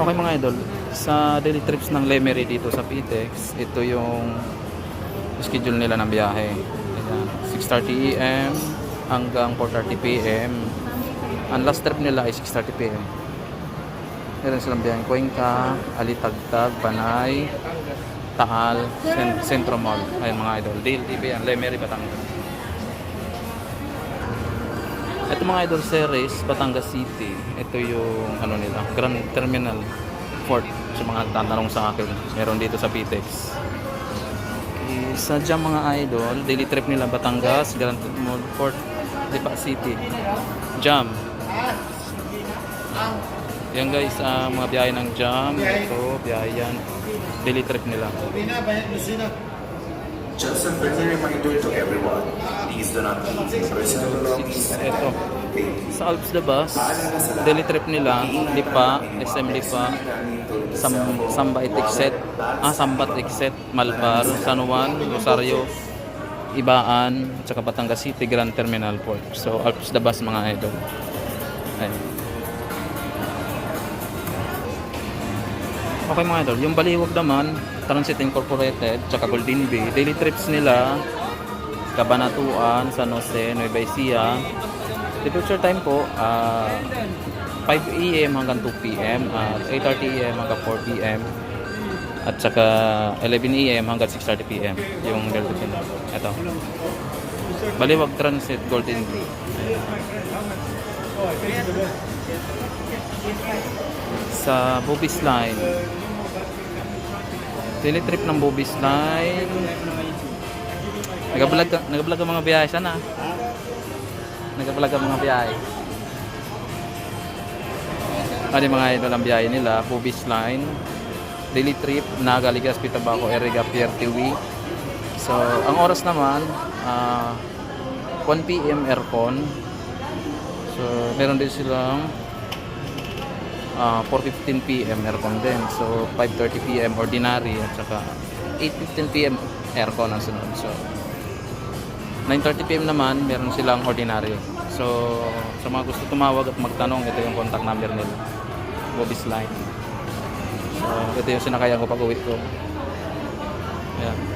Okay mga idol, sa daily trips ng Lemery dito sa PTEX, ito yung schedule nila ng biyahe. Ayan, 6.30 AM hanggang 4.30 PM. Ang last trip nila ay 6.30 PM. Meron silang biyaheng Cuenca, Alitagtag, Panay, Taal, Cent- Centro Mall. Ayun mga idol, Dale TV yan, Lemery, Batangas. Ito mga idol series, Batangas City. Ito yung ano nila, Grand Terminal Fort. Sa mga nagtatanong sa akin, meron dito sa PTEX. Okay, sa dyan mga idol, daily trip nila Batangas, Grand Terminal Fort, Lipa City. Jam. Yan guys, ah, mga biyahe ng Jam. Ito, biyahe yan. Daily trip nila. Just a friendly reminder to everyone, do not leave personal belongings Ito. Sa Alps de Bus, daily trip nila, Lipa, SM Lipa, Sam, Samba Itikset, ah, Sambat Itikset, Malbar, San Juan, Rosario, Ibaan, at saka Batangas City, Grand Terminal Port. So, Alps de Bus mga idol. Ayun. Okay mga idol, yung Baliwag naman, Transit Incorporated, tsaka Golden Bay, daily trips nila, Cabanatuan, San Jose, Nueva Ecija. Departure time po, ah, 5 a.m. hanggang 2 p.m. at 8.30 a.m. hanggang 4 p.m. at saka 11 a.m. hanggang 6.30 p.m. yung trip nila. Ito. Baliwag Transit Golden Bay. Sa Bobis Line. Daily trip ng Bobis Line. Nagablog ka, nagablog ang mga biyahe sana. Nagablog ang mga biyahe. Ano mga idol ang biyahe nila, Bobis Line. Daily trip, Naga, Ligas, Pitabaco, Erega, Pier TV. So, ang oras naman, ah 1 p.m. aircon. So, meron din silang ah 4.15 p.m. aircon din. So, 5.30 p.m. ordinary at saka 8.15 p.m. aircon ang sunod. So, 9.30 p.m. naman, meron silang ordinary. So, sa mga gusto tumawag at magtanong, ito yung contact number nila. Bobby's Line. So, ito yung sinakayan ko pag uwi ko. Ayan.